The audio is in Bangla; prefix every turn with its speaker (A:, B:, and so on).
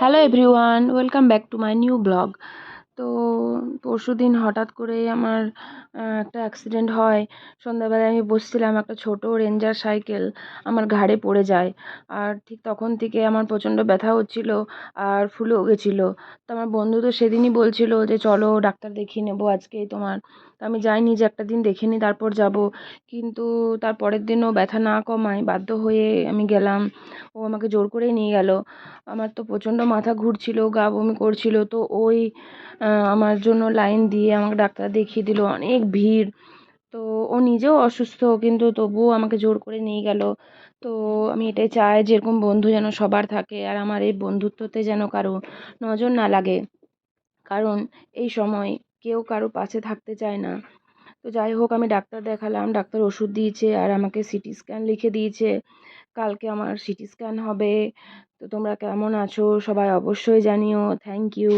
A: hello everyone welcome back to my new blog তো পরশু দিন হঠাৎ করে আমার একটা অ্যাক্সিডেন্ট হয়। সন্ধ্যাবেলায় আমি বসছিলাম একটা ছোট রেঞ্জার সাইকেল আমার ঘাড়ে পড়ে যায়। আর ঠিক তখন থেকে আমার প্রচণ্ড ব্যথা হচ্ছিল আর ফুলেও গেছিল। তো আমার বন্ধু তো সেদিনই বলছিল যে, চলো ডাক্তার দেখিয়ে নেব আজকেই তোমার। তো আমি যাইনি যে একটা দিন দেখে নিই তারপর যাব। কিন্তু তার পরের দিনও ব্যথা না কমায়, বাধ্য হয়ে আমি গেলাম। ও আমাকে জোর করেই নিয়ে গেল। আমার তো প্রচণ্ড মাথা ঘুরছিল, গা বমি করছিল। তো ওই আমার জন্য লাইন দিয়ে আমাকে ডাক্তার দেখিয়ে দিল। অনেক ভিড়। তো ও নিজেও অসুস্থ, কিন্তু তবুও আমাকে জোর করে নিয়ে গেল। তো আমি এটাই চাই যে এরকম বন্ধু যেন সবার থাকে আর আমার এই বন্ধুত্বতে যেন কারও নজর না লাগে। কারণ এই সময় কেউ কারও পাশে থাকতে চায় না। তো যাই হোক, আমি ডাক্তার দেখালাম, ডাক্তার ওষুধ দিয়েছে আর আমাকে সিটি স্ক্যান লিখে দিয়েছে। কালকে আমার সিটি স্ক্যান হবে। তো তোমরা কেমন আছো? সবাই অবশ্যই জানিও। Thank you.